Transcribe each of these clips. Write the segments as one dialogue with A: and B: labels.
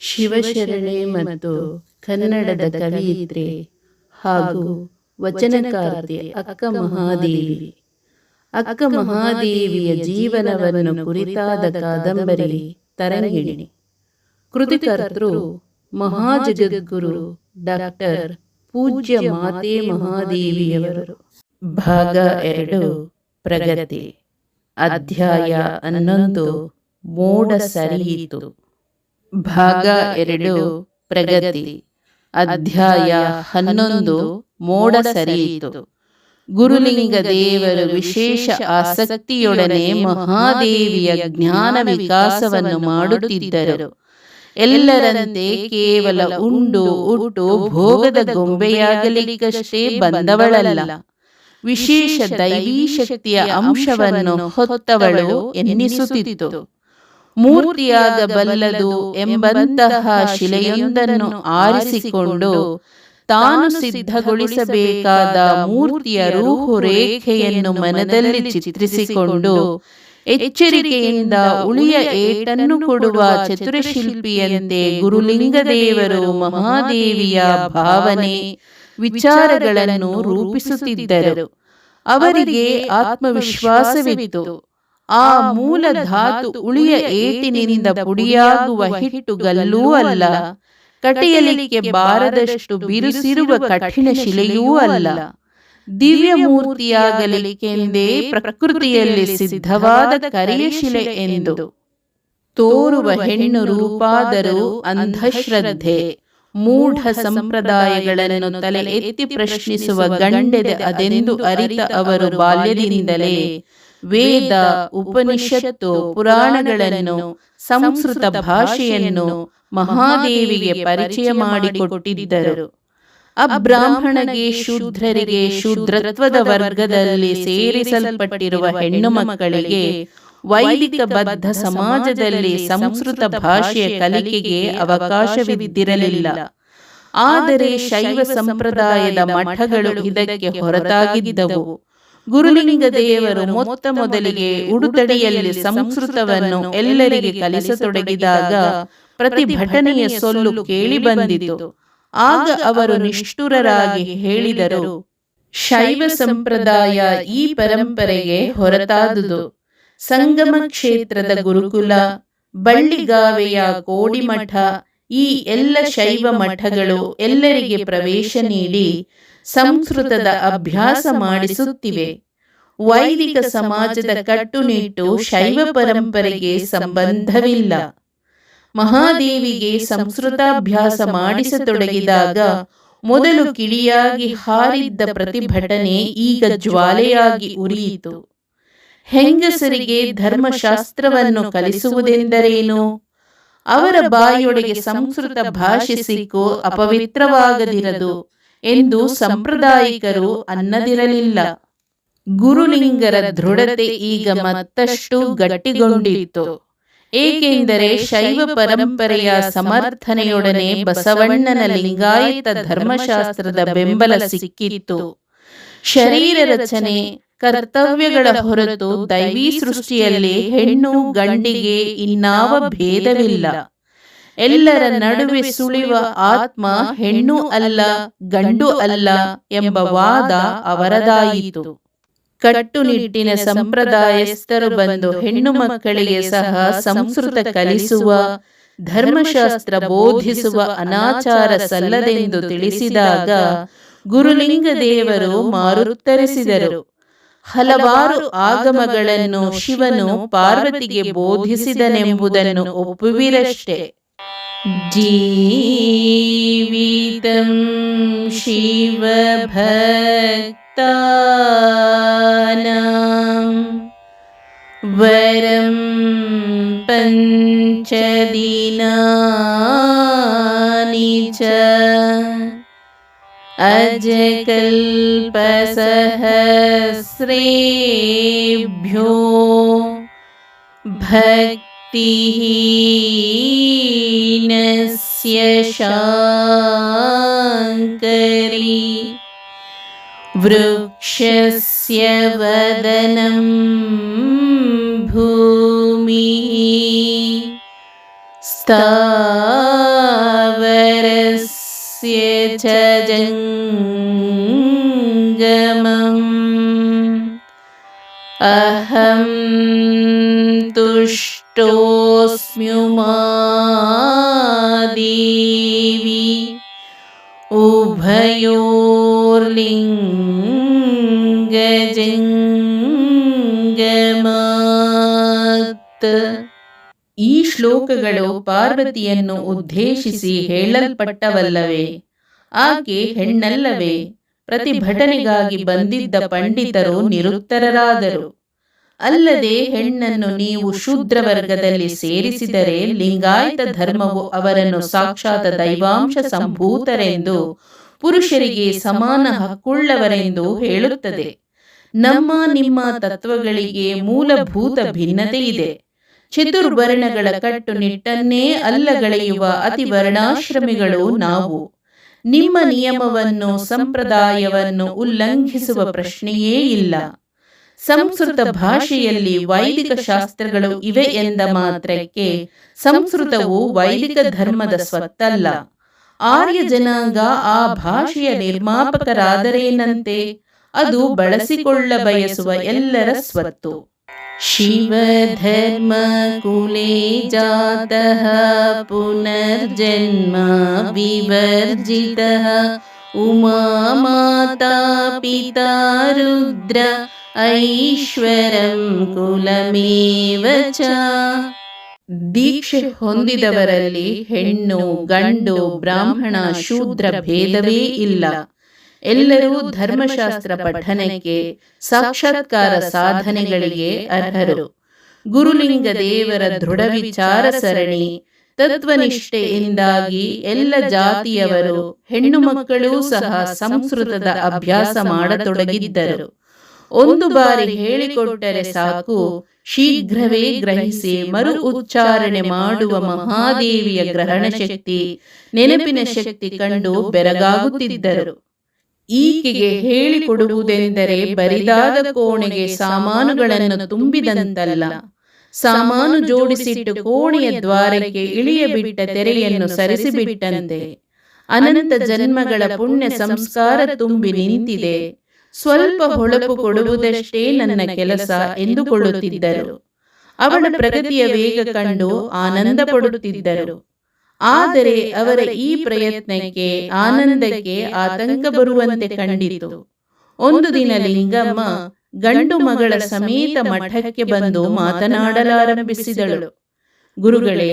A: ಶಿವಶರಣೆ ಮತ್ತು ಕನ್ನಡದ ಕವಿಯಿದ್ರೆ ಹಾಗೂ ವಚನಕಾರತೆ ಅಕ್ಕ ಮಹಾದೇವಿ. ಅಕ್ಕ ಮಹಾದೇವಿಯ ಜೀವನವನ್ನು ಕುರಿತಾದ ಕಾದಂಬರಿ ತರಂಗಿಣಿ. ಕೃತಿಕರ್ತೃ, ಮಹಾಜಗದ್ಗುರು, ಡಾಕ್ಟರ್ ಪೂಜ್ಯ ಮಾತೆ ಮಹಾದೇವಿಯವರು. ಭಾಗ ಎರಡು, ಪ್ರಗತಿ. ಅಧ್ಯಾಯ ಹನ್ನೊಂದು, ಮೋಡ ಸರಿಯಿತು. ಭಾಗ ಎರಡು, ಪ್ರಗತಿ. ಅಧ್ಯಾಯ ಹನ್ನೊಂದು, ಮೋಡ ಸರಿಯಿತು. ಗುರುಲಿಂಗ ದೇವರು ವಿಶೇಷ ಆಸಕ್ತಿಯೊಡನೆ ಮಹಾದೇವಿಯ ಜ್ಞಾನ ವಿಕಾಸವನ್ನು ಮಾಡುತ್ತಿದ್ದರು. ಎಲ್ಲರಂತೆ ಕೇವಲ ಉಂಡು, ಉಟ್ಟು, ಭೋಗದ ಗೊಂಬೆಯಾಗಲಿಕ್ಕಷ್ಟೇ ಬಂದವಳಲ್ಲ. ವಿಶೇಷ ದೈವೀ ಶಕ್ತಿಯ ಅಂಶವನ್ನು ಹೊತ್ತವಳು ಎನ್ನಿಸುತ್ತಿತ್ತು. ಮೂರ್ತಿಯಾದ ಬಲ್ಲದು ಎಂಬಂತಹ ಶಿಲೆಯೊಂದನ್ನು ಆರಿಸಿಕೊಂಡು ತಾನು ಸಿದ್ಧಗೊಳಿಸಬೇಕಾದ ಮೂರ್ತಿಯ ರೂಹುರೇಖೆಯನ್ನು ಮನದಲ್ಲಿ ಚಿತ್ರಿಸಿಕೊಂಡು ಎಚ್ಚರಿಕೆಯಿಂದ ಉಳಿಯ ಏಟನ್ನು ಕೊಡುವ ಚತುರಶಿಲ್ಪಿಯಂತೆ ಗುರುಲಿಂಗದೇವರು ಮಹಾದೇವಿಯ ಭಾವನೆ ವಿಚಾರಗಳನ್ನು ರೂಪಿಸುತ್ತಿದ್ದರು. ಅವರಿಗೆ ಆತ್ಮವಿಶ್ವಾಸವಿತ್ತು. ಆ ಮೂಲ ಧಾತು ಉಳಿಯ ಏಟಿನಿಂದ ಪುಡಿಯಾಗುವ ಹಿಟ್ಟುಗಲ್ಲೂ ಅಲ್ಲ. ಕಟಿಯಲಿಕ್ಕೆ ಬಾರದಷ್ಟು ಬಿರುಸಿರುವ ಕಠಿಣ ಶಿಲೆಯೂ ಅಲ್ಲ. ದಿವ್ಯ ಮೂರ್ತಿಯಾಗಲಿಕ್ಕೆಂದೇ ಪ್ರಕೃತಿಯಲ್ಲಿ ಸಿದ್ಧವಾದ ಕರೆಯ ಶಿಲೆ ಎಂದು. ತೋರುವ ಹೆಣ್ಣು ರೂಪಾದರೂ ಅಂಧಶ್ರದ್ಧೆ. ಮೂಢ ಸಂಪ್ರದಾಯಗಳನ್ನು ತಲೆ ಎತ್ತಿ ಪ್ರಶ್ನಿಸುವ ಗಂಡೆದೆ ಅದೆಂದು ಅರಿತ ಅವರು ಬಾಲ್ಯದಿಂದಲೇ ವೇದ, ಉಪನಿಷತ್ತು, ಪುರಾಣಗಳನ್ನು, ಸಂಸ್ಕೃತ ಭಾಷೆಯನ್ನು ಮಹಾದೇವಿಗೆ ಪರಿಚಯ ಮಾಡಿಕೊಟ್ಟಿದ್ದರು. ಅಬ್ರಾಹ್ಮಣಗೆ ಶೂದ್ರರಿಗೆ ಶೂದ್ರತ್ವದ ವರ್ಗದಲ್ಲಿ ಸೇರಿಸಲ್ಪಟ್ಟಿರುವ ಹೆಣ್ಣು ಮಕ್ಕಳಿಗೆ ವೈದಿಕ ಬದ್ಧ ಸಮಾಜದಲ್ಲಿ ಸಂಸ್ಕೃತ ಭಾಷೆಯ ಕಲಿಕೆಗೆ ಅವಕಾಶವಿದ್ದಿರಲಿಲ್ಲ. ಆದರೆ ಶೈವ ಸಂಪ್ರದಾಯದ ಮಠಗಳು ಇದಕ್ಕೆ ಹೊರತಾಗಿದ್ದವು. ಗುರುಲಿಂಗ ದೇವರು ಮೊತ್ತ ಮೊದಲಿಗೆ ಉಡುತಡಿಯಲ್ಲಿ ಸಂಸ್ಕೃತವನ್ನು ಎಲ್ಲರಿಗೆ ಕಲಿಸತೊಡಗಿದಾಗ ಪ್ರತಿಭಟನೆಯ ಸೊಲ್ಲು ಕೇಳಿ ಬಂದಿತು. ಆಗ ಅವರು ನಿಷ್ಠುರರಾಗಿ ಹೇಳಿದರು ಶೈವ ಸಂಪ್ರದಾಯ ಈ ಪರಂಪರೆಗೆ ಹೊರತಾದುದು. ಸಂಗಮ ಕ್ಷೇತ್ರದ ಗುರುಕುಲ, ಬಳ್ಳಿಗಾವೆಯ ಕೋಡಿಮಠ, ಈ ಎಲ್ಲ ಶೈವ ಮಠಗಳು ಎಲ್ಲರಿಗೆ ಪ್ರವೇಶ ನೀಡಿ ಸಂಸ್ಕೃತದ ಅಭ್ಯಾಸ ಮಾಡಿಸುತ್ತಿವೆ. ವೈದಿಕ ಸಮಾಜದ ಕಟ್ಟುನಿಟ್ಟು ಶೈವ ಪರಂಪರೆಗೆ ಸಂಬಂಧವಿಲ್ಲ. ಮಹಾದೇವಿಗೆ ಸಂಸ್ಕೃತಾಭ್ಯಾಸ ಮಾಡಿಸತೊಡಗಿದಾಗ ಮೊದಲು ಕಿಡಿಯಾಗಿ ಹಾರಿದ್ದ ಪ್ರತಿಭಟನೆ ಈಗ ಜ್ವಾಲೆಯಾಗಿ ಉರಿಯಿತು. ಹೆಂಗಸರಿಗೆ ಧರ್ಮಶಾಸ್ತ್ರವನ್ನು ಕಲಿಸುವುದೆಂದರೇನು? ಅವರ ಬಾಯಿಯೊಳಗೆ ಸಂಸ್ಕೃತ ಭಾಷೆ ಸಿಕ್ಕು ಅಪವಿತ್ರವಾಗದಿರದು ಎಂದು ಸಂಪ್ರದಾಯಿಕರು ಅನ್ನದಿರಲಿಲ್ಲ. ಗುರುಲಿಂಗರ ದೃಢತೆ ಈಗ ಮತ್ತಷ್ಟು ಗಟ್ಟಿಗೊಂಡಿತ್ತು. ಏಕೆಂದರೆ ಶೈವ ಪರಂಪರೆಯ ಸಮರ್ಥನೆಯೊಡನೆ ಬಸವಣ್ಣನ ಲಿಂಗಾಯತ ಧರ್ಮಶಾಸ್ತ್ರದ ಬೆಂಬಲ ಸಿಕ್ಕಿತ್ತು. ಶರೀರ ರಚನೆ ಕರ್ತವ್ಯಗಳ ಹೊರತು ದೈವಿ ಸೃಷ್ಟಿಯಲ್ಲಿ ಹೆಣ್ಣು ಗಂಡಿಗೆ ಇನ್ನಾವ ಭೇದವಿಲ್ಲ. ಎಲ್ಲರ ನಡುವೆ ಸುಳಿವ ಆತ್ಮ ಹೆಣ್ಣು ಅಲ್ಲ, ಗಂಡು ಅಲ್ಲ ಎಂಬ ವಾದ ಅವರದಾಯಿತು. ಕಟ್ಟುನಿಟ್ಟಿನ ಸಂಪ್ರದಾಯಸ್ಥರು ಬಂದು ಹೆಣ್ಣು ಮಕ್ಕಳಿಗೆ ಸಹ ಸಂಸ್ಕೃತ ಕಲಿಸುವ, ಧರ್ಮಶಾಸ್ತ್ರ ಬೋಧಿಸುವ ಅನಾಚಾರ ಸಲ್ಲದೆಂದು ತಿಳಿಸಿದಾಗ ಗುರುಲಿಂಗ ದೇವರು ಮಾರುತ್ತರಿಸಿದರು. ಹಲವಾರು ಆಗಮಗಳನ್ನು ಶಿವನು ಪಾರ್ವತಿಗೆ ಬೋಧಿಸಿದನೆಂಬುದನ್ನು ಒಪ್ಪುವಿರಷ್ಟೇ ಜೀವಿತಂ ಶಿವಭಕ್ತಾನಾಂ ವರಂ ಪಂಚದಿನಾನಿ ಚ अजकल्पसहस्रेभ्यो भक्तिः नस्य शाङ्करि वृक्षस्य वदनं भूमिः
B: स्तावरस् च जङ्गमम् अहं तुष्टोऽस्म्युमादेवी उभयोर्लिङ्गजङ्गमात्
A: ಈ ಶ್ಲೋಕಗಳು ಪಾರ್ವತಿಯನ್ನು ಉದ್ದೇಶಿಸಿ ಹೇಳಲ್ಪಟ್ಟವಲ್ಲವೇ ಆಕೆ ಹೆಣ್ಣಲ್ಲವೇ? ಪ್ರತಿಭಟನೆಗಾಗಿ ಬಂದಿದ್ದ ಪಂಡಿತರು ನಿರುತ್ತರರಾದರು. ಅಲ್ಲದೆ ಹೆಣ್ಣನ್ನು ನೀವು ಶೂದ್ರ ವರ್ಗದಲ್ಲಿ ಸೇರಿಸಿದರೆ ಲಿಂಗಾಯತ ಧರ್ಮವು ಅವರನ್ನು ಸಾಕ್ಷಾತ್ ದೈವಾಂಶ ಸಂಭೂತರೆಂದು, ಪುರುಷರಿಗೆ ಸಮಾನ ಹಕ್ಕುಳ್ಳವರೆಂದು ಹೇಳುತ್ತದೆ. ನಮ್ಮ ನಿಮ್ಮ ತತ್ವಗಳಿಗೆ ಮೂಲಭೂತ ಭಿನ್ನತೆ ಇದೆ ಚತುರ್ವರ್ಣಗಳ ಕಟ್ಟುನಿಟ್ಟನ್ನೇ ಅಲ್ಲಗಳೆಯುವ ಅತಿವರ್ಣಾಶ್ರಮಿಗಳು ನಾವು. ನಿಮ್ಮ ನಿಯಮವನ್ನು, ಸಂಪ್ರದಾಯವನ್ನು ಉಲ್ಲಂಘಿಸುವ ಪ್ರಶ್ನೆಯೇ ಇಲ್ಲ. ಸಂಸ್ಕೃತ ಭಾಷೆಯಲ್ಲಿ ವೈದಿಕ ಶಾಸ್ತ್ರಗಳು ಇವೆ ಎಂದ ಮಾತ್ರಕ್ಕೆ ಸಂಸ್ಕೃತವು ವೈದಿಕ ಧರ್ಮದ ಸ್ವತ್ತಲ್ಲ. ಆರ್ಯ ಜನಾಂಗ ಆ ಭಾಷೆಯ ನಿರ್ಮಾಪಕರಾದರೇನಂತೆ? ಅದು ಬಳಸಿಕೊಳ್ಳ ಬಯಸುವ ಎಲ್ಲರ ಸ್ವತ್ತು.
B: शिवधर्मकुले जातः पुनर्जन्म विवर्जितः उमा माता पिता रुद्र ऐश्वरं कुलमेव च
A: ದೀಕ್ಷೆ ಹೊಂದಿದವರಲ್ಲಿ ಹೆಣ್ಣು ಗಂಡು ಬ್ರಾಹ್ಮಣ ಶೂದ್ರ ಭೇದವೇ ಇಲ್ಲ ಎಲ್ಲರೂ ಧರ್ಮಶಾಸ್ತ್ರ ಪಠನಕ್ಕೆ ಸಾಕ್ಷಾತ್ಕಾರ ಸಾಧನೆಗಳಿಗೆ ಅರ್ಹರು. ಗುರುಲಿಂಗ ದೇವರ ದೃಢ ವಿಚಾರ ಸರಣಿ ತತ್ವನಿಷ್ಠೆಯಿಂದಾಗಿ ಎಲ್ಲ ಜಾತಿಯವರು, ಹೆಣ್ಣು ಮಕ್ಕಳೂ ಸಹ ಸಂಸ್ಕೃತದ ಅಭ್ಯಾಸ ಮಾಡತೊಡಗಿದ್ದರು. ಒಂದು ಬಾರಿ ಹೇಳಿಕೊಟ್ಟರೆ ಸಾಕು, ಶೀಘ್ರವೇ ಗ್ರಹಿಸಿ ಮರು ಉಚ್ಚಾರಣೆ ಮಾಡುವ ಮಹಾದೇವಿಯ ಗ್ರಹಣ ಶಕ್ತಿ ನೆನಪಿನ ಶಕ್ತಿ ಕಂಡು ಬೆರಗಾಗುತ್ತಿದ್ದರು. ಈಕೆಗೆ ಹೇಳಿಕೊಡುವುದೆಂದರೆ ಬರಿದಾದ ಕೋಣೆಗೆ ಸಾಮಾನುಗಳನ್ನು ತುಂಬಿದಂತಲ್ಲ. ಸಾಮಾನು ಜೋಡಿಸಿಟ್ಟು ಕೋಣೆಯ ದ್ವಾರಕ್ಕೆ ಇಳಿಯಬಿಟ್ಟ ತೆರೆಯನ್ನು ಸರಿಸಿಬಿಟ್ಟಂತೆ. ಅನಂತ ಜನ್ಮಗಳ ಪುಣ್ಯ ಸಂಸ್ಕಾರ ತುಂಬಿ ನಿಂತಿದೆ. ಸ್ವಲ್ಪ ಹೊಳಪು ಕೊಡುವುದಷ್ಟೇ ನನ್ನ ಕೆಲಸ ಎಂದುಕೊಳ್ಳುತ್ತಿದ್ದರು. ಅವಳ ಪ್ರಗತಿಯ ವೇಗ ಕಂಡು ಆನಂದ ಪಡುತ್ತಿದ್ದರು ಆದರೆ ಅವರ ಈ ಪ್ರಯತ್ನಕ್ಕೆ ಆನಂದಕ್ಕೆ ಆತಂಕ ಬರುವಂತೆ ಕಂಡಿತು. ಒಂದು ದಿನ ಲಿಂಗಮ್ಮ ಗಂಡು ಮಗಳ ಸಮೇತ ಮಠಕ್ಕೆ ಬಂದು ಮಾತನಾಡಲಾರಂಭಿಸಿದಳು. ಗುರುಗಳೇ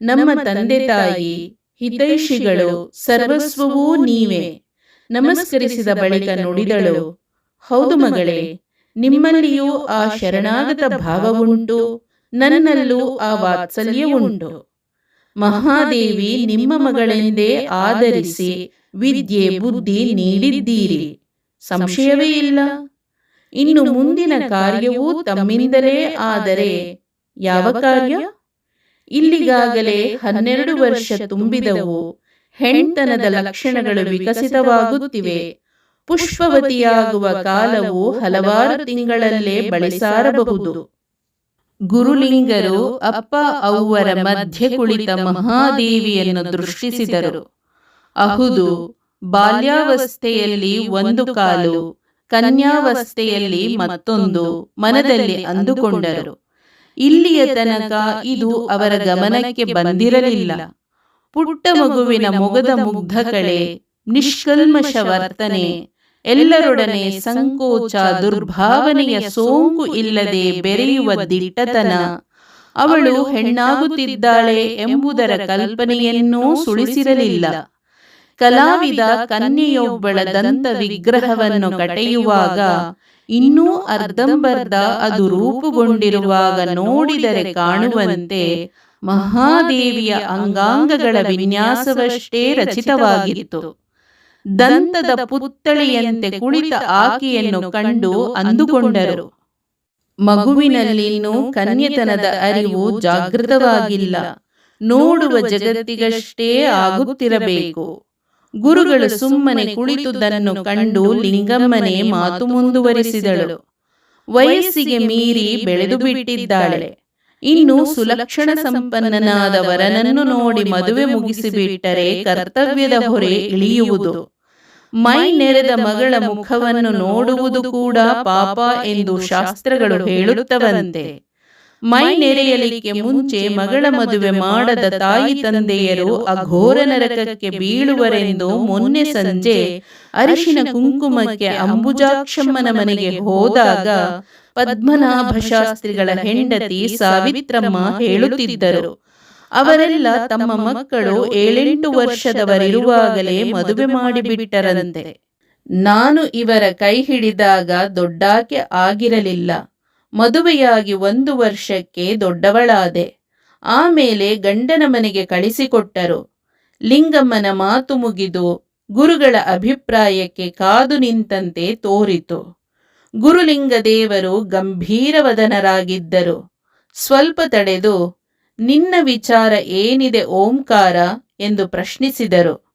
A: ನಮ್ಮ ತಂದೆ ತಾಯಿ ಹಿತೈಷಿಗಳು ಸರ್ವಸ್ವವೂ ನೀವೇ. ನಮಸ್ಕರಿಸಿದ ಬಳಿಕ ನುಡಿದಳು ಹೌದು ಮಗಳೇ ನಿಮ್ಮಲ್ಲಿಯೂ ಆ ಶರಣಾಗತ ಭಾವವುಂಟು ನನ್ನಲ್ಲೂ ಆ ವಾತ್ಸಲ್ಯ ಉಂಟು. ಮಹಾದೇವಿ, ನಿಮ್ಮ ಮಗಳೆಂದೇ ಆಧರಿಸಿ ವಿದ್ಯೆ, ಬುದ್ಧಿ ನೀಡಿದ್ದೀರಿ. ಸಂಶಯವೇ ಇಲ್ಲ. ಇನ್ನು ಮುಂದಿನ ಕಾರ್ಯವೂ ತಮ್ಮಿಂದಲೇ ಆದರೆ ಯಾವ ಕಾರ್ಯ? ಇಲ್ಲಿಗಾಗಲೇ ಹನ್ನೆರಡು ವರ್ಷ ತುಂಬಿದವು. ಹೆಣ್ತನದ ಲಕ್ಷಣಗಳು ವಿಕಸಿತವಾಗುತ್ತಿವೆ. ಪುಷ್ಪವತಿಯಾಗುವ ಕಾಲವು ಹಲವಾರು ತಿಂಗಳಲ್ಲೇ ಬಳಿಸಾರಬಹುದು ಗುರುಲಿಂಗರು ಅಪ್ಪ ಅವರ ಮಧ್ಯೆ ಕುಳಿತ ಮಹಾದೇವಿಯನ್ನು ದೃಷ್ಟಿಸಿದರು. ಅಹುದು, ಬಾಲ್ಯಾವಸ್ಥೆಯಲ್ಲಿ ಒಂದು ಕಾಲು, ಕನ್ಯಾವಸ್ಥೆಯಲ್ಲಿ ಮತ್ತೊಂದು ಮನದಲ್ಲಿ ಅಂದುಕೊಂಡರು. ಇಲ್ಲಿಯ ತನಕ ಇದು ಅವರ ಗಮನಕ್ಕೆ ಬಂದಿರಲಿಲ್ಲ. ಪುಟ್ಟ ಮಗುವಿನ ಮೊಗದ ಮುಗ್ಧ ಕಳೆ ನಿಷ್ಕಲ್ಮಶ ವರ್ತನೆ ಎಲ್ಲರೊಡನೆ ಸಂಕೋಚ ದುರ್ಭಾವನೆಯ ಸೋಂಕು ಇಲ್ಲದೆ ಬೆರೆಯುವ ದಿಟ್ಟತನ. ಅವಳು ಹೆಣ್ಣಾಗುತ್ತಿದ್ದಾಳೆ ಎಂಬುದರ ಕಲ್ಪನೆಯನ್ನೂ ಸುಳಿಸಿರಲಿಲ್ಲ. ಕಲಾವಿದ ಕನ್ಯೆಯೊಬ್ಬಳ ದಂತ ವಿಗ್ರಹವನ್ನು ಕಟೆಯುವಾಗ ಇನ್ನೂ ಅರ್ಧಂಬರ್ಧ ಅದು ರೂಪುಗೊಂಡಿರುವಾಗ ನೋಡಿದರೆ ಕಾಣುವಂತೆ ಮಹಾದೇವಿಯ ಅಂಗಾಂಗಗಳ ವಿನ್ಯಾಸವಷ್ಟೇ ರಚಿತವಾಗಿತ್ತು. ದಂತದ ಪುತ್ತಳಿಯಂತೆ ಕುಳಿತ ಆಕೆಯನ್ನು ಕಂಡು ಅಂದುಕೊಂಡರು. ಮಗುವಿನಲ್ಲಿನ್ನೂ ಕನ್ಯತನದ ಅರಿವು ಜಾಗೃತವಾಗಿಲ್ಲ. ನೋಡುವ ಜಗತ್ತಿಗಷ್ಟೇ ಆಗುತ್ತಿರಬೇಕು. ಗುರುಗಳು ಸುಮ್ಮನೆ ಕುಳಿತುದನ್ನು ಕಂಡು ಲಿಂಗಮ್ಮನೆ ಮಾತು ಮುಂದುವರಿಸಿದಳು. ವಯಸ್ಸಿಗೆ ಮೀರಿ ಬೆಳೆದು ಬಿಟ್ಟಿದ್ದಾಳೆ. ಇನ್ನು ಸುಲಕ್ಷಣ ಸಂಪನ್ನನಾದ ವರನನ್ನು ನೋಡಿ ಮದುವೆ ಮುಗಿಸಿಬಿಟ್ಟರೆ ಕರ್ತವ್ಯದ ಹೊರೆ ಇಳಿಯುವುದು. ಮೈ ನೆರೆದ ಮಗಳ ಮುಖವನ್ನು ನೋಡುವುದು ಕೂಡ ಪಾಪ ಎಂದು ಶಾಸ್ತ್ರಗಳು ಹೇಳುತ್ತವಂತೆ. ಮೈ ನೆರೆಯಲಿಕ್ಕೆ ಮುಂಚೆ ಮಗಳ ಮದುವೆ ಮಾಡದ ತಾಯಿ ತಂದೆಯರು ಅಘೋರ ನರಕಕ್ಕೆ ಬೀಳುವರೆಂದು ಮೊನ್ನೆ ಸಂಜೆ ಅರಿಶಿನ ಕುಂಕುಮಕ್ಕೆ ಅಂಬುಜಾಕ್ಷಮ್ಮನ ಮನೆಗೆ ಹೋದಾಗ ಪದ್ಮನಾಭ ಶಾಸ್ತ್ರಿಗಳ ಹೆಂಡತಿ ಸಾವಿತ್ರಮ್ಮ ಹೇಳುತ್ತಿದ್ದರು. ಅವರೆಲ್ಲ ತಮ್ಮ ಮಕ್ಕಳು ಏಳೆಂಟು ವರ್ಷದವರಿರುವಾಗಲೇ ಮದುವೆ ಮಾಡಿಬಿಟ್ಟರಂತೆ. ನಾನು ಇವರ ಕೈ ಹಿಡಿದಾಗ ದೊಡ್ಡಾಕೆ ಆಗಿರಲಿಲ್ಲ. ಮದುವೆಯಾಗಿ ಒಂದು ವರ್ಷಕ್ಕೆ ದೊಡ್ಡವಳಾದೆ. ಆಮೇಲೆ ಗಂಡನ ಮನೆಗೆ ಕಳಿಸಿಕೊಟ್ಟರು. ಲಿಂಗಮ್ಮನ ಮಾತು ಮುಗಿದು ಗುರುಗಳ ಅಭಿಪ್ರಾಯಕ್ಕೆ ಕಾದು ನಿಂತಂತೆ ತೋರಿತು. ಗುರುಲಿಂಗ ದೇವರು ಗಂಭೀರವದನರಾಗಿದ್ದರು ಸ್ವಲ್ಪ ತಡೆದು ನಿನ್ನ ವಿಚಾರ ಏನಿದೆ, ಓಂಕಾರ? ಎಂದು ಪ್ರಶ್ನಿಸಿದರು.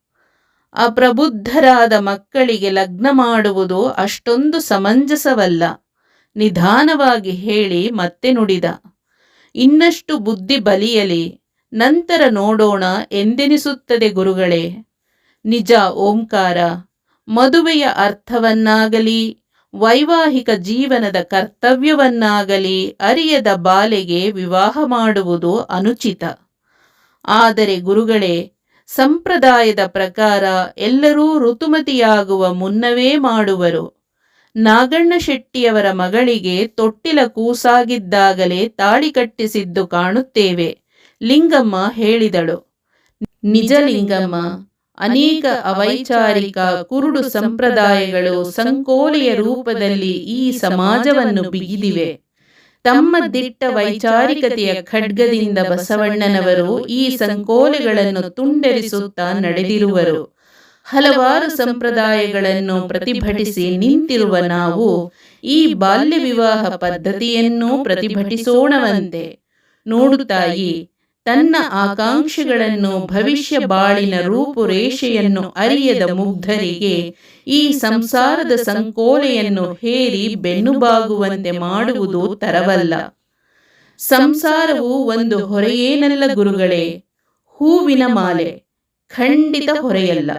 A: ಅಪ್ರಬುದ್ಧರಾದ ಮಕ್ಕಳಿಗೆ ಲಗ್ನ ಮಾಡುವುದು ಅಷ್ಟೊಂದು ಸಮಂಜಸವಲ್ಲ. ನಿಧಾನವಾಗಿ ಹೇಳಿ ಮತ್ತೆ ನುಡಿದ. ಇನ್ನಷ್ಟು ಬುದ್ಧಿ ಬಲಿಯಲಿ, ನಂತರ ನೋಡೋಣ ಎಂದೆನಿಸುತ್ತದೆ ಗುರುಗಳೇ. ನಿಜ ಓಂಕಾರ, ಮದುವೆಯ ಅರ್ಥವನ್ನಾಗಲಿ ವೈವಾಹಿಕ ಜೀವನದ ಕರ್ತವ್ಯವನ್ನಾಗಲಿ ಅರಿಯದ ಬಾಲೆಗೆ ವಿವಾಹ ಮಾಡುವುದು ಅನುಚಿತ. ಆದರೆ ಗುರುಗಳೇ, ಸಂಪ್ರದಾಯದ ಪ್ರಕಾರ ಎಲ್ಲರೂ ಋತುಮತಿಯಾಗುವ ಮುನ್ನವೇ ಮಾಡುವರು. ನಾಗಣ್ಣ ಶೆಟ್ಟಿಯವರ ಮಗಳಿಗೆ ತೊಟ್ಟಿಲ ಕೂಸಾಗಿದ್ದಾಗಲೇ ತಾಳಿ ಕಟ್ಟಿಸಿದ್ದು ಕಾಣುತ್ತೇವೆ, ಲಿಂಗಮ್ಮ ಹೇಳಿದಳು. ನಿಜ ಲಿಂಗಮ್ಮ ಅನೇಕ ಅವೈಚಾರಿಕ ಕುರುಡು ಸಂಪ್ರದಾಯಗಳು ಸಂಕೋಲೆಯ ರೂಪದಲ್ಲಿ ಈ ಸಮಾಜವನ್ನು ಬಿಗಿದಿವೆ. ತಮ್ಮ ದಿಟ್ಟ ವೈಚಾರಿಕತೆಯ ಖಡ್ಗದಿಂದ ಬಸವಣ್ಣನವರು ಈ ಸಂಕೋಲೆಗಳನ್ನು ತುಂಡರಿಸುತ್ತಾ ನಡೆದಿರುವರು. ಹಲವಾರು ಸಂಪ್ರದಾಯಗಳನ್ನು ಪ್ರತಿಭಟಿಸಿ ನಿಂತಿರುವ ನಾವು ಈ ಬಾಲ್ಯ ವಿವಾಹ ಪದ್ಧತಿಯನ್ನು ಪ್ರತಿಭಟಿಸೋಣವಂತೆ. ನೋಡುತ್ತಾಯಿ ತನ್ನ ಆಕಾಂಕ್ಷೆಗಳನ್ನು ಭವಿಷ್ಯ ಬಾಳಿನ ರೂಪುರೇಷೆಯನ್ನು ಅರಿಯದ ಮುಗ್ಧರಿಗೆ ಈ ಸಂಸಾರದ ಸಂಕೋಲೆಯನ್ನು ಹೇರಿ ಬೆನ್ನುಬಾಗುವಂತೆ ಮಾಡುವುದು ತರವಲ್ಲ. ಸಂಸಾರವು ಒಂದು ಹೊರೆಯೇನಲ್ಲ ಗುರುಗಳೇ? ಹೂವಿನ ಮಾಲೆ, ಖಂಡಿತ ಹೊರೆಯಲ್ಲ.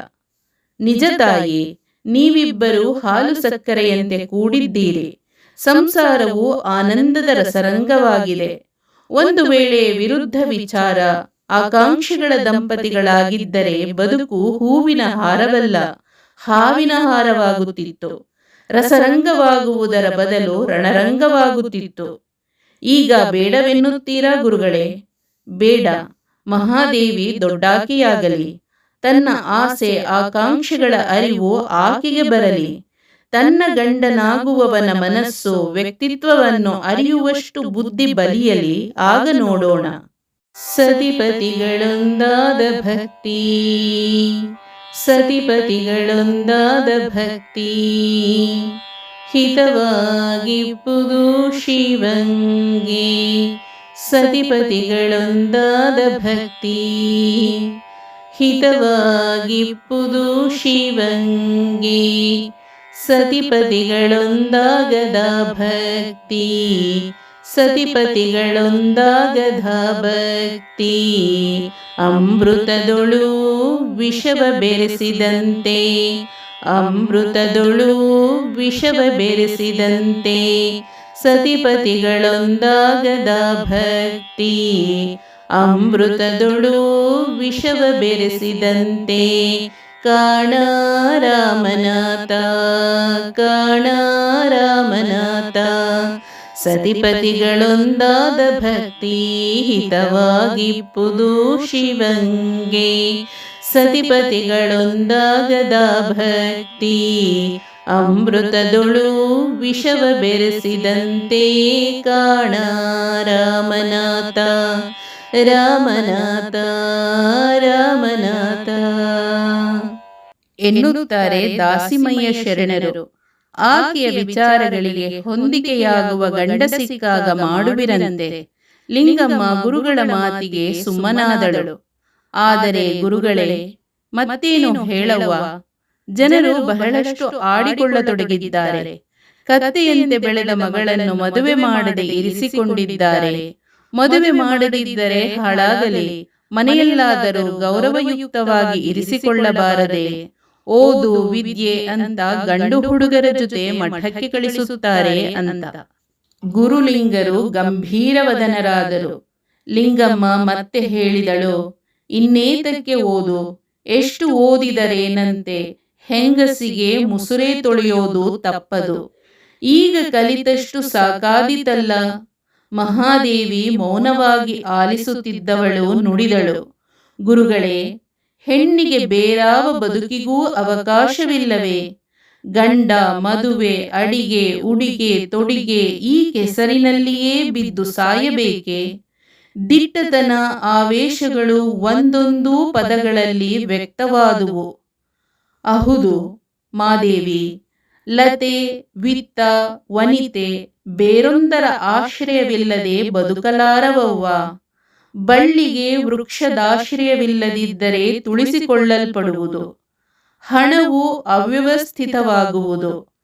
A: ನಿಜ ತಾಯಿ, ನೀವಿಬ್ಬರು ಹಾಲು ಸಕ್ಕರೆಯಂತೆ ಕೂಡಿದ್ದೀರಿ. ಸಂಸಾರವು ಆನಂದದ ರಸರಂಗವಾಗಿದೆ. ಒಂದು ವೇಳೆ ವಿರುದ್ಧ ವಿಚಾರ, ಆಕಾಂಕ್ಷೆಗಳ ದಂಪತಿಗಳಾಗಿದ್ದರೆ ಬದುಕು ಹೂವಿನ ಹಾರವಲ್ಲ, ಹಾವಿನ ಹಾರವಾಗುತ್ತಿತ್ತು. ರಸರಂಗವಾಗುವುದರ ಬದಲು ರಣರಂಗವಾಗುತ್ತಿತ್ತು. ಈಗ ಬೇಡವೆನ್ನುತ್ತೀರಾ ಗುರುಗಳೇ? ಬೇಡ, ಮಹಾದೇವಿ ದೊಡ್ಡಾಕೆಯಾಗಲಿ. ತನ್ನ ಆಸೆ, ಆಕಾಂಕ್ಷೆಗಳ ಅರಿವು ಆಕೆಗೆ ಬರಲಿ. ತನ್ನ ಗಂಡನಾಗುವವನ ಮನಸ್ಸು ವ್ಯಕ್ತಿತ್ವವನ್ನು ಅರಿಯುವಷ್ಟು ಬುದ್ಧಿ ಬಲಿಯಲಿ ಆಗ ನೋಡೋಣ. ಸತಿಪತಿಗಳೊಂದಾದ ಭಕ್ತಿ. ಸತಿಪತಿಗಳೊಂದಾದ ಭಕ್ತಿ. ಹಿತವಾಗಿಪ್ಪುದು ಶಿವಂಗೆ. ಸತಿಪತಿಗಳೊಂದಾದ ಭಕ್ತಿ. ಹಿತವಾಗಿಪ್ಪುದು ಶಿವಂಗೆ. ಸತಿಪತಿಗಳೊಂದಾಗದ ಭಕ್ತಿ ಸತಿಪತಿಗಳೊಂದಾಗದ ಭಕ್ತಿ. ಅಮೃತದೊಳು ವಿಷವ ಬೆರೆಸಿದಂತೆ, ಅಮೃತದೊಳು ವಿಷವ ಬೆರೆಸಿದಂತೆ, ಸತಿಪತಿಗಳೊಂದಾಗದ ಭಕ್ತಿ. ಅಮೃತದೊಳು ವಿಷವ ಬೆರೆಸಿದಂತೆ ಕಾಣ ರಾಮನಾಥ ಕಾಣ ರಾಮನಾಥ ಸತಿಪತಿಗಳೊಂದಾದ ಭಕ್ತಿ ಹಿತವಾಗಿಪ್ಪುದು ಶಿವಂಗೆ ಸತಿಪತಿಗಳೊಂದಾಗದ ಭಕ್ತಿ ಅಮೃತದೊಳು ವಿಷವ ಬೆರೆಸಿದಂತೆ ಕಾಣ ರಾಮನಾಥ ರಾಮನಾಥ ರಾಮನಾಥ ಎನ್ನುತ್ತಾರೆ ದಾಸಿಮಯ್ಯ ಶರಣರು. ಆಕೆಯ ವಿಚಾರಗಳಿಗೆ ಹೊಂದಿಕೆಯಾಗುವ ಗಂಡಸಿಕ್ಕಾಗ ಮಾಡುವಿರಂತೆ. ಲಿಂಗಮ್ಮ ಗುರುಗಳ ಮಾತಿಗೆ ಸುಮ್ಮನಾದಳು. ಆದರೆ ಗುರುಗಳೇ ಮತ್ತೇನು ಹೇಳುವ? ಜನರು ಬಹಳಷ್ಟು ಆಡಿಕೊಳ್ಳತೊಡಗಿದ್ದಾರೆ. ಕತ್ತೆಯಂತೆ ಬೆಳೆದ ಮಗಳನ್ನು ಮದುವೆ ಮಾಡದೆ ಇರಿಸಿಕೊಂಡಿದ್ದಾರೆ. ಮದುವೆ ಮಾಡದಿದ್ದರೆ ಹಾಳಾಗಲಿ. ಮನೆಯಲ್ಲಾದರೂ ಗೌರವಯುಕ್ತವಾಗಿ ಇರಿಸಿಕೊಳ್ಳಬಾರದೆ. ಓದು ವಿದ್ಯೆ ಅಂತ ಗಂಡು ಹುಡುಗರ ಜೊತೆ ಮಠಕ್ಕೆ ಕಳಿಸುತ್ತಾರೆ ಅಂತ. ಗುರುಲಿಂಗರು ಗಂಭೀರವದನರಾದರು ಲಿಂಗಮ್ಮ ಮತ್ತೆ ಹೇಳಿದಳು ಇನ್ನೇತಕ್ಕೆ ಓದು ಎಷ್ಟು ಓದಿದರೇನಂತೆ ಹೆಂಗಸಿಗೆ ಮುಸುರೆ ತೊಳೆಯೋದು ತಪ್ಪದು. ಈಗ ಕಲಿತಷ್ಟು ಸಾಕಾದಿತಲ್ಲ. ಮಹಾದೇವಿ ಮೌನವಾಗಿ ಆಲಿಸುತ್ತಿದ್ದವಳು ನುಡಿದಳು. ಗುರುಗಳೇ ಹೆಣ್ಣಿಗೆ ಬೇರಾವ ಬದುಕಿಗೂ ಅವಕಾಶವಿಲ್ಲವೇ? ಗಂಡ, ಮದುವೆ, ಅಡಿಗೆ, ಉಡಿಗೆ, ತೊಡಿಗೆ ಈ ಕೆಸರಿನಲ್ಲಿಯೇ ಬಿದ್ದು ಸಾಯಬೇಕೆ? ದಿಟ್ಟತನ ಆವೇಶಗಳು ಒಂದೊಂದು ಪದಗಳಲ್ಲಿ ವ್ಯಕ್ತವಾದುವು. ಅಹುದು, ಮಾದೇವಿ, ಲತೆ, ವಿತ್ತ, ವನಿತೆ ಬೇರೊಂದರ ಆಶ್ರಯವಿಲ್ಲದೆ ಬದುಕಲಾರವವ್ವ. ಬಳ್ಳಿಗೆ ವೃಕ್ಷದಾಶ್ರಯವಿಲ್ಲದಿದ್ದರೆ ತುಳಿಸಿಕೊಳ್ಳಲ್ಪಡುವುದು. ಹಣವು ಅವ್ಯವಸ್ಥಿತವಾಗುವುದು.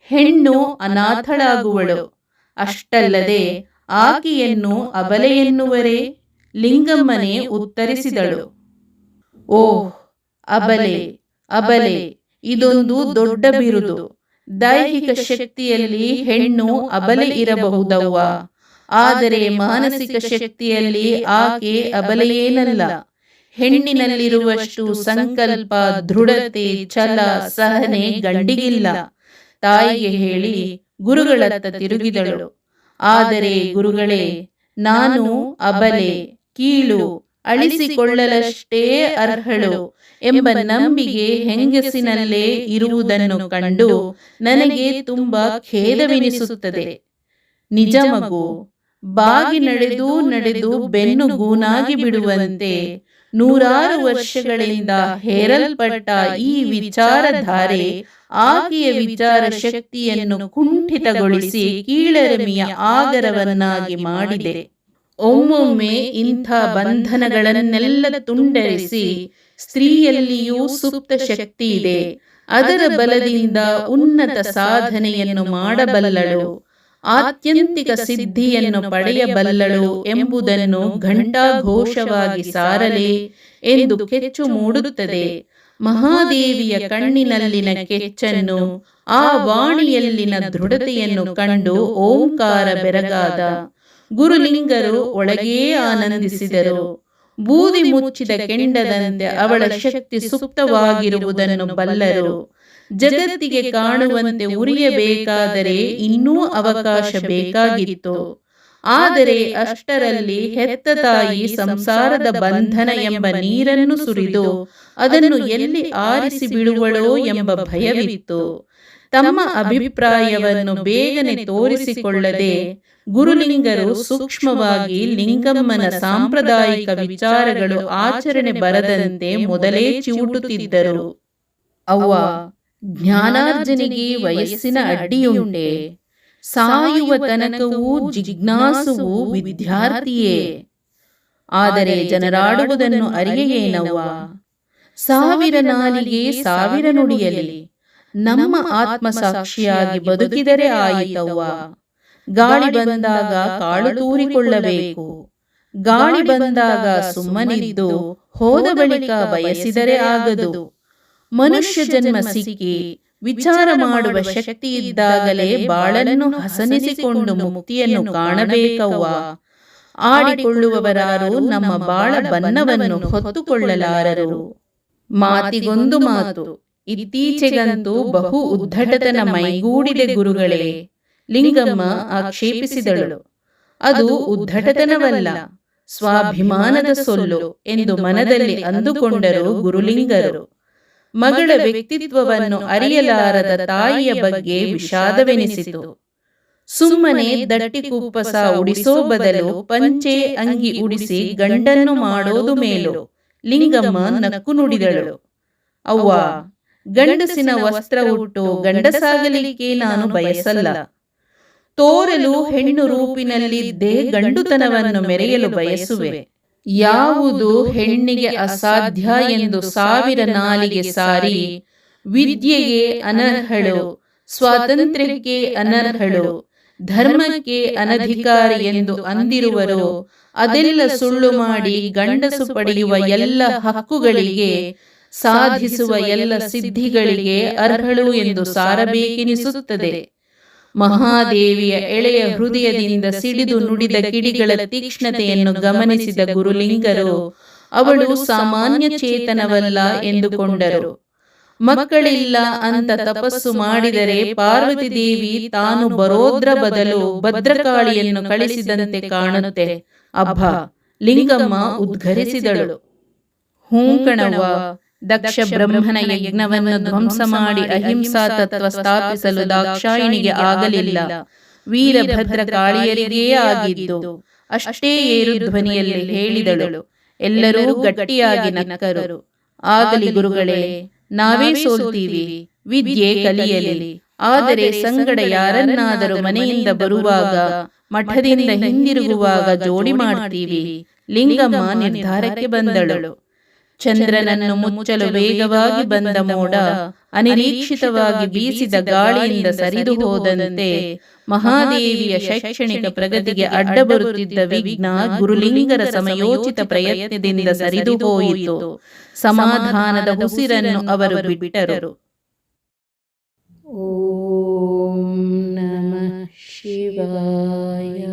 A: ಹೆಣ್ಣು ಅನಾಥಳಾಗುವಳು. ಅಷ್ಟಲ್ಲದೆ ಆಕೆಯನ್ನು ಅಬಲೆಯೆನ್ನುವರೇ ಲಿಂಗಮ್ಮನೆ ಉತ್ತರಿಸಿದಳು. ಓಹ್, ಅಬಲೆ ಅಬಲೆ, ಇದೊಂದು ದೊಡ್ಡ ಬಿರುದು. ದೈಹಿಕ ಶಕ್ತಿಯಲ್ಲಿ ಹೆಣ್ಣು ಅಬಲೆ ಇರಬಹುದವ್ವ? ಆದರೆ ಮಾನಸಿಕ ಶಕ್ತಿಯಲ್ಲಿ ಆಕೆ ಅಬಲೆಯೇನಲ್ಲ ಹೆಣ್ಣಿನಲ್ಲಿರುವಷ್ಟು ಸಂಕಲ್ಪ, ದೃಢತೆ, ಛಲ, ಸಹನೆ ಗಂಡಿಗಿಲ್ಲ. ತಾಯಿಗೆ ಹೇಳಿ ಗುರುಗಳತ್ತ ತಿರುಗಿದಳು. ಆದರೆ ಗುರುಗಳೇ, ನಾನು ಅಬಲೆ, ಕೀಳು, ಅಳಿಸಿಕೊಳ್ಳಲಷ್ಟೇ ಅರ್ಹಳು ಎಂಬ ನಂಬಿಕೆ ಹೆಂಗಸಿನಲ್ಲೇ ಇರುವುದನ್ನು ಕಂಡು ನನಗೆ ತುಂಬಾ ಖೇದವೆನಿಸುತ್ತದೆ. ನಿಜ ಮಗು ಬಾಗಿ ನಡೆದು ನಡೆದು ಬೆನ್ನು ಗೂನಾಗಿ ಬಿಡುವಂತೆ ನೂರಾರು ವರ್ಷಗಳಿಂದ ಹೇರಲ್ಪಟ್ಟ ಈ ವಿಚಾರಧಾರೆ ಆಕೆಯ ವಿಚಾರ ಶಕ್ತಿಯನ್ನು ಕುಂಠಿತಗೊಳಿಸಿ ಕೀಳರಮಿಯ ಆಗರವನ್ನಾಗಿ ಮಾಡಿದೆ. ಒಮ್ಮೊಮ್ಮೆ ಇಂಥ ಬಂಧನಗಳನ್ನೆಲ್ಲ ತುಂಡರಿಸಿ ಸ್ತ್ರೀಯಲ್ಲಿಯೂ ಸುಪ್ತ ಶಕ್ತಿ ಇದೆ. ಅದರ ಬಲದಿಂದ ಉನ್ನತ ಸಾಧನೆಯನ್ನು ಮಾಡಬಲ್ಲಳು. ಆತ್ಯಂತಿಕ ಸಿದ್ಧಿಯನ್ನು ಪಡೆಯಬಲ್ಲಳು ಎಂಬುದನ್ನು ಘಂಟಾಘೋಷವಾಗಿ ಸಾರಲೆ ಎಂದು ಕೆಚ್ಚು ಮೂಡುತ್ತದೆ. ಮಹಾದೇವಿಯ ಕಣ್ಣಿನಲ್ಲಿನ ಕೆಚ್ಚನ್ನು, ಆ ವಾಣಿಯಲ್ಲಿನ ದೃಢತೆಯನ್ನು ಕಂಡು ಓಂಕಾರ ಬೆರಗಾದ. ಗುರುಲಿಂಗರು ಒಳಗೇ ಆನಂದಿಸಿದರು. ಬೂದಿ ಮುಚ್ಚಿದ ಕೆಂಡದಂತೆ ಅವಳ ಶಕ್ತಿ ಸುಪ್ತವಾಗಿರುವುದನ್ನು ಬಲ್ಲರು. ಜಗತ್ತಿಗೆ ಕಾಣುವಂತೆ ಉರಿಯಬೇಕಾದರೆ ಇನ್ನೂ ಅವಕಾಶ ಬೇಕಾಗಿತ್ತು. ಆದರೆ ಅಷ್ಟರಲ್ಲಿ ಹೆತ್ತ ತಾಯಿ ಸಂಸಾರದ ಬಂಧನ ಎಂಬ ನೀರನ್ನು ಸುರಿದು ಅದನ್ನು ಎಲ್ಲಿ ಆರಿಸಿ ಬಿಡುವಳೋ ಎಂಬ ಭಯವಿತ್ತು. ತಮ್ಮ ಅಭಿಪ್ರಾಯವನ್ನು ಬೇಗನೆ ತೋರಿಸಿಕೊಳ್ಳದೆ ಗುರುಲಿಂಗರು ಸೂಕ್ಷ್ಮವಾಗಿ ಲಿಂಗಮ್ಮನ ಸಾಂಪ್ರದಾಯಿಕ ವಿಚಾರಗಳು ಆಚರಣೆ ಬರದಂತೆ ಮೊದಲೇ ಚಿವುಟುತ್ತಿದ್ದರು. ಅವ್ವ ಜ್ಞಾನಾರ್ಜನೆಗೆ ವಯಸ್ಸಿನ ಅಡ್ಡಿಯುಂಡೆ ಸಾಯುವ ತನಕವೂ ಜಿಜ್ಞಾಸುವು ವಿದ್ಯಾರ್ಥಿಯೇ. ಆದರೆ ಜನರಾಡುವುದನ್ನು ಅರಿಯೇನವ್ವ? ಸಾವಿರ ನಾಲಿಗೆ ಸಾವಿರ ನುಡಿಯಲಿ. ನಮ್ಮ ಆತ್ಮ ಸಾಕ್ಷಿಯಾಗಿ ಬದುಕಿದರೆ ಆಯಿತವ್ವ. ಗಾಳಿ ಬಂದಾಗ ಕಾಳು ತೂರಿಕೊಳ್ಳಬೇಕು. ಗಾಳಿ ಬಂದಾಗ ಸುಮ್ಮನಿದ್ದು ಹೋದ ಬಳಿಕ ಬಯಸಿದರೆ ಆಗದು. ಮನುಷ್ಯ ಜನ್ಮ ಸಿಕ್ಕಿ ವಿಚಾರ ಮಾಡುವ ಶಕ್ತಿ ಇದ್ದಾಗಲೇ ಬಾಳನ್ನು ಹಸನಿಸಿಕೊಂಡು ಮುಕ್ತಿಯನ್ನು ಕಾಣಬೇಕವ್ವ. ಆಡಿಕೊಳ್ಳುವವರಾರು ನಮ್ಮ ಬಾಳ ಬನ್ನವನ್ನು ಹೊತ್ತುಕೊಳ್ಳಲಾರರು. ಮಾತಿಗೊಂದು ಮಾತು. ಇತ್ತೀಚೆಗಂತೂ ಬಹು ಉದ್ದಟತನ ಮೈಗೂಡಿದೆ ಗುರುಗಳೇ. ಲಿಂಗಮ್ಮ ಆಕ್ಷೇಪಿಸಿದಳು. ಅದು ಉದ್ದಟತನವಲ್ಲ ಸ್ವಾಭಿಮಾನದ ಸೊಲ್ಲು ಎಂದು ಮನದಲ್ಲಿ ಅಂದುಕೊಂಡರು ಗುರುಲಿಂಗರು. ಮಗಳ ವ್ಯಕ್ತಿತ್ವವನ್ನು ಅರಿಯಲಾರದ ತಾಯಿಯ ಬಗ್ಗೆ ವಿಷಾದವೆನಿಸಿತು. ಸುಮ್ಮನೆ ದಟ್ಟಿ ಕುಪ್ಪಸ ಉಡಿಸೋ ಬದಲು ಪಂಚೆ ಅಂಗಿ ಉಡಿಸಿ ಗಂಡನ್ನು ಮಾಡೋದು ಮೇಲು. ಲಿಂಗಮ್ಮ ನಕ್ಕು ನುಡಿದಳು. ಅವ್ವ ಗಂಡಸಿನ ವಸ್ತ್ರ ಉಟ್ಟು ಗಂಡಸಾಗಲಿಕ್ಕೆ ನಾನು ಬಯಸಲ್ಲ. ತೋರಲು ಹೆಣ್ಣು ರೂಪಿನಲ್ಲಿದ್ದೇ ಗಂಡುತನವನ್ನು ಮೆರೆಯಲು ಬಯಸುವೆ. ಯಾವುದು ಹೆಣ್ಣಿಗೆ ಅಸಾಧ್ಯ ಎಂದು ಸಾವಿರ ನಾಲಿಗೆ ಸಾರಿ, ವಿದ್ಯೆಗೆ ಅನರ್ಹಳು, ಸ್ವಾತಂತ್ರ್ಯಕ್ಕೆ ಅನರ್ಹಳು, ಧರ್ಮಕ್ಕೆ ಅನಧಿಕಾರಿ ಎಂದು ಅಂದಿರುವರು, ಅದೆಲ್ಲ ಸುಳ್ಳು ಮಾಡಿ ಗಂಡಸು ಪಡೆಯುವ ಎಲ್ಲ ಹಕ್ಕುಗಳಿಗೆ, ಸಾಧಿಸುವ ಎಲ್ಲ ಸಿದ್ಧಿಗಳಿಗೆ ಅರ್ಹಳು ಎಂದು ಸಾರಬೇಕೆನಿಸುತ್ತದೆ. ಮಹಾದೇವಿಯ ಎಳೆಯ ಹೃದಯದಿಂದ ಸಿಡಿದು ನುಡಿದ ಕಿಡಿಗಳ ತೀಕ್ಷ್ಣತೆಯನ್ನು ಗಮನಿಸಿದ ಗುರುಲಿಂಗರು, ಅವಳು ಸಾಮಾನ್ಯ ಚೇತನವಲ್ಲ ಎಂದುಕೊಂಡರು. ಮಕ್ಕಳಿಲ್ಲ ಅಂತ ತಪಸ್ಸು ಮಾಡಿದರೆ ಪಾರ್ವತಿ ದೇವಿ ತಾನು ಬರೋದ್ರ ಬದಲು ಭದ್ರಕಾಳಿಯನ್ನು ಕಳಿಸಿದಂತೆ ಕಾಣುತ್ತೆ. ಅಬ್ಬ, ಲಿಂಗಮ್ಮ ಉದ್ಘರಿಸಿದಳು. ಹೂಂಕಣವ ದಕ್ಷ ಬ್ರಹ್ಮನ ಯಜ್ಞವನ್ನು ಧ್ವಂಸ ಮಾಡಿ ಅಹಿಂಸಾ ತತ್ವ ಸ್ಥಾಪಿಸಲು ದಾಕ್ಷಾಯಿಣಿಗೆ ಆಗಲಿಲ್ಲ. ವೀರಭದ್ರ ಕಾಳಿಯರಿಗೇ ಆಗಿದ್ದು, ಅಷ್ಟೇ ಏರು ಧ್ವನಿಯಲ್ಲಿ ಹೇಳಿದಳು, ಎಲ್ಲರೂ ಗಟ್ಟಿಯಾಗಿ ನಕ್ಕರು. ಆಗಲಿ ಗುರುಗಳೇ, ನಾವೇ ಸೋಲ್ತೀವಿ, ವಿದ್ಯೆ ಕಲಿಯಲಿ. ಆದರೆ ಸಂಗಡ ಯಾರನ್ನಾದರೂ ಮನೆಯಿಂದ ಬರುವಾಗ, ಮಠದಿಂದ ಹಿಂದಿರುಗುವಾಗ ಜೋಡಿ ಮಾಡ್ತೀವಿ, ಲಿಂಗಮ್ಮ ನಿರ್ಧಾರಕ್ಕೆ ಬಂದಳು. ಚಂದ್ರನನ್ನು ಮುಚ್ಚಲು ವೇಗವಾಗಿ ಬಂದ ಮೋಡ ಅನಿರೀಕ್ಷಿತವಾಗಿ ಬೀಸಿದ ಗಾಳಿಯಿಂದ ಸರಿದು ಹೋದಂತೆ ಮಹಾದೇವಿಯ ಶೈಕ್ಷಣಿಕ ಪ್ರಗತಿಗೆ ಅಡ್ಡ ಬರುತ್ತಿದ್ದ ವಿಘ್ನ ಗುರುಲಿಂಗರ ಸಮಯೋಚಿತ ಪ್ರಯತ್ನದಿಂದ ಸರಿದು ಹೋಯಿತು. ಸಮಾಧಾನದ ಉಸಿರನ್ನು ಅವರು ಬಿಟ್ಟರು.
B: ಓಂ ನಮಃ ಶಿವಾಯ.